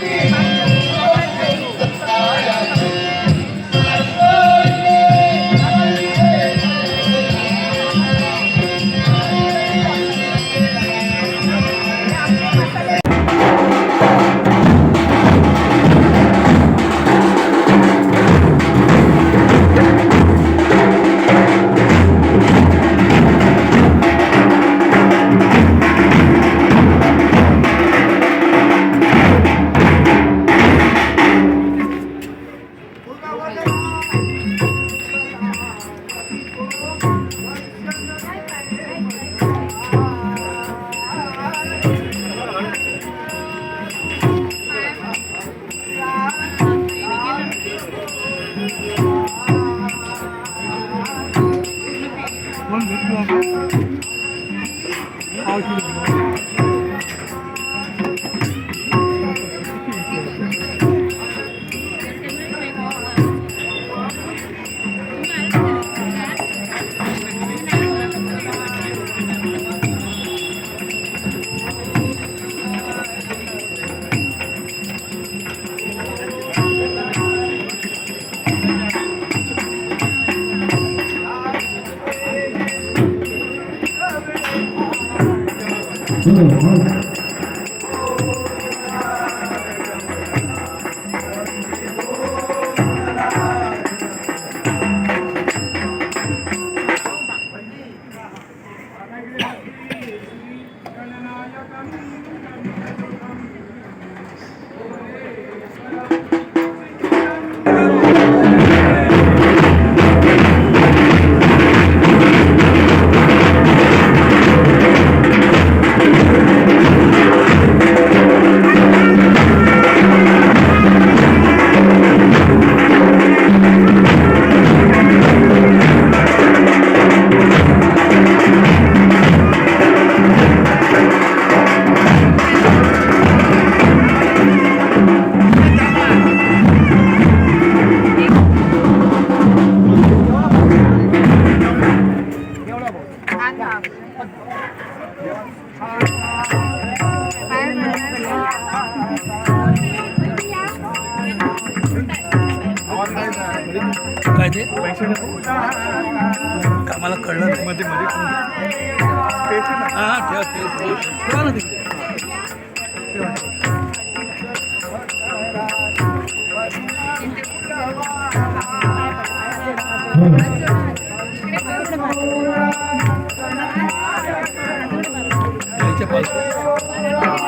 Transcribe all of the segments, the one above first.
Amén. Gracias. काय ते? का मला कळलं नाही? मध्ये मध्ये हा ठेवा ठेवा ठेवा. ठेवा ना तिकडे. Gracias, Paco.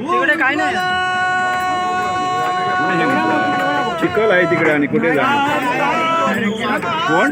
तिकडे काय नाही. चिखल आहे तिकडे आणि कुठे जाणार? कोण?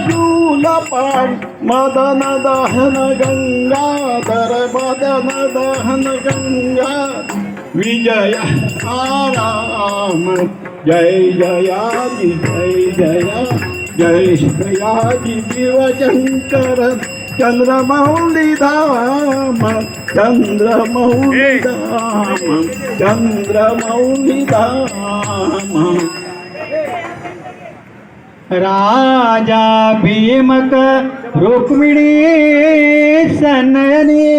पाणी मदन दहन गंगाधर मदन दहन गंगा। विजय आराम। जय जयाजी जय जया। जय जयाजी शिवशंकर। चंद्रमौली धाम। चंद्रमौली धाम। चंद्रमौली धाम। राजा भीमक रुक्मिणी सनने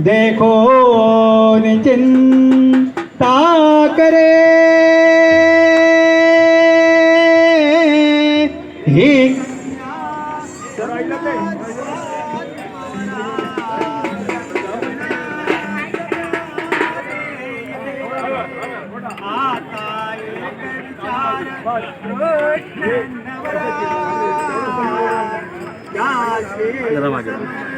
देखो चिंता 可以吗？这。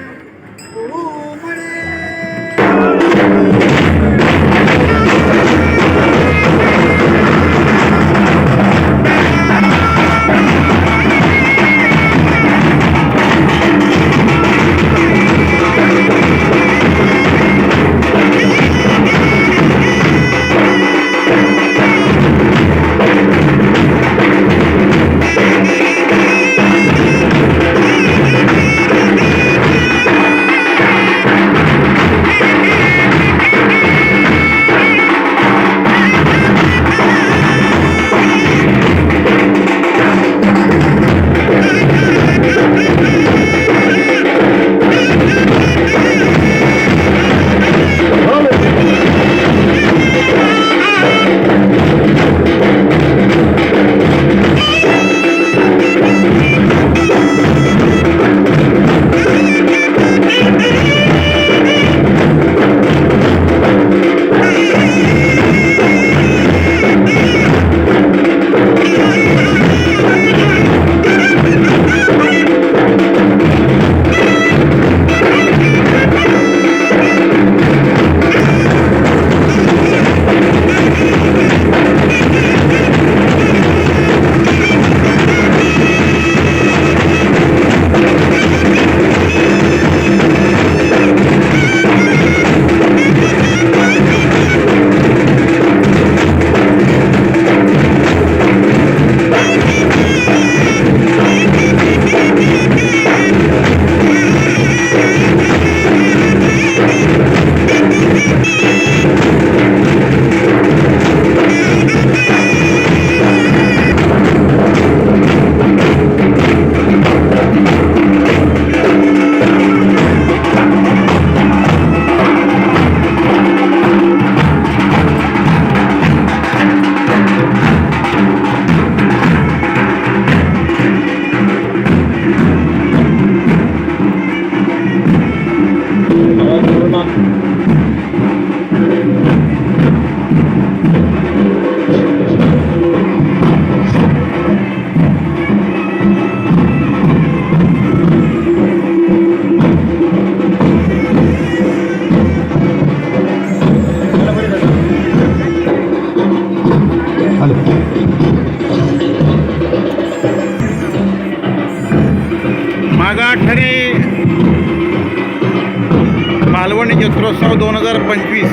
जत्रोत्सव दोन हजार पंचवीस.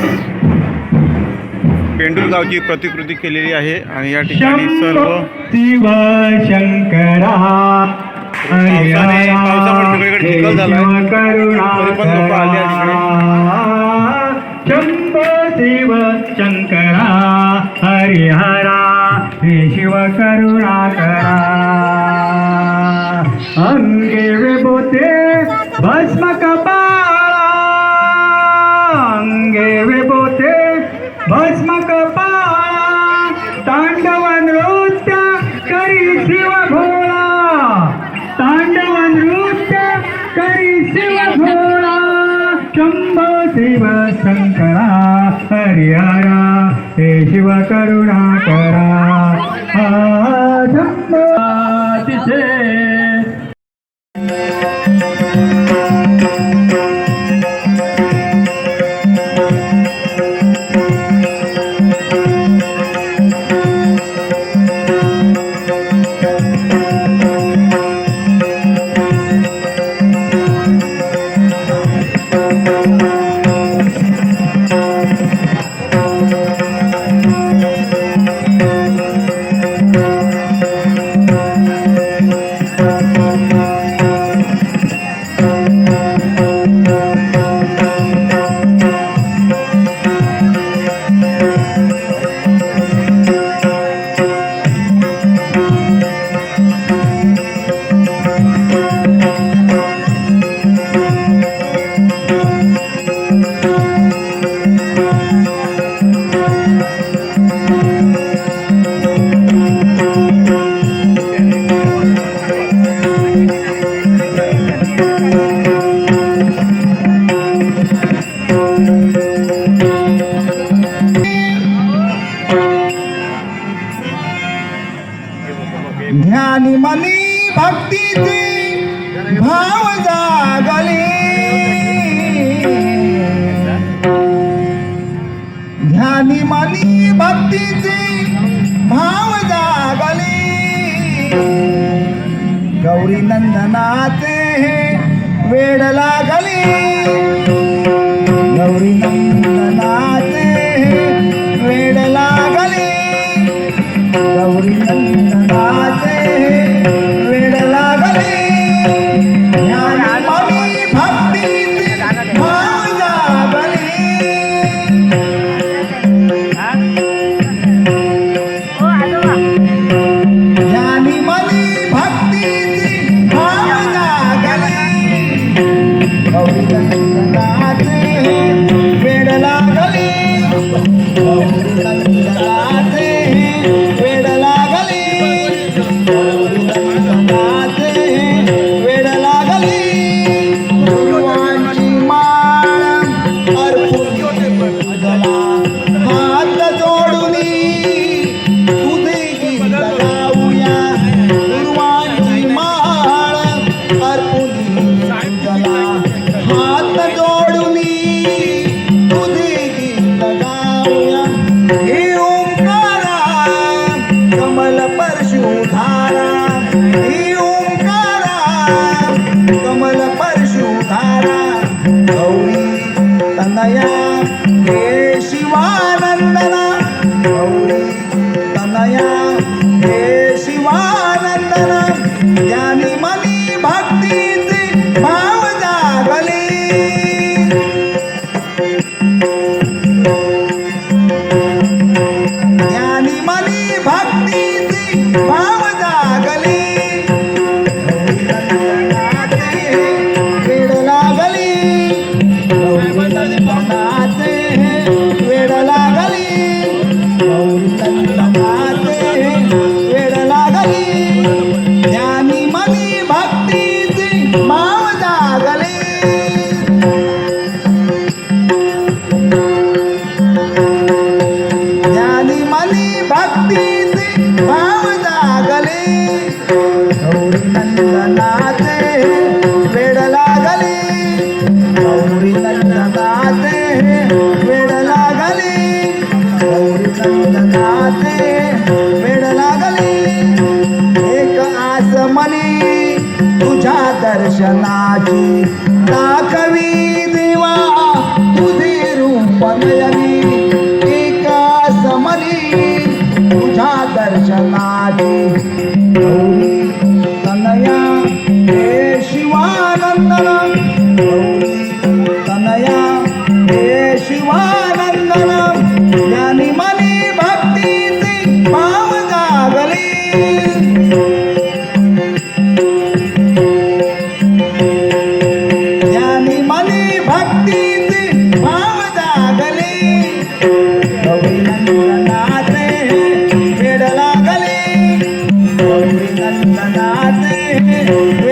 पेंडुल गावची प्रतिकृती केलेली आहे आणि या ठिकाणी सर्व शिव शंकरा. पावसाने- पावसामुळे सगळीकडे चिखल झालाय. तरी पण लोकं आली आहेत शंभो शिव शंकरा. हरिहरा हे शिव हरिहरा हे शिव करुणा गौरी नंदनाचे वेड लागली. कमल वेड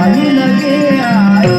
आई लगे आई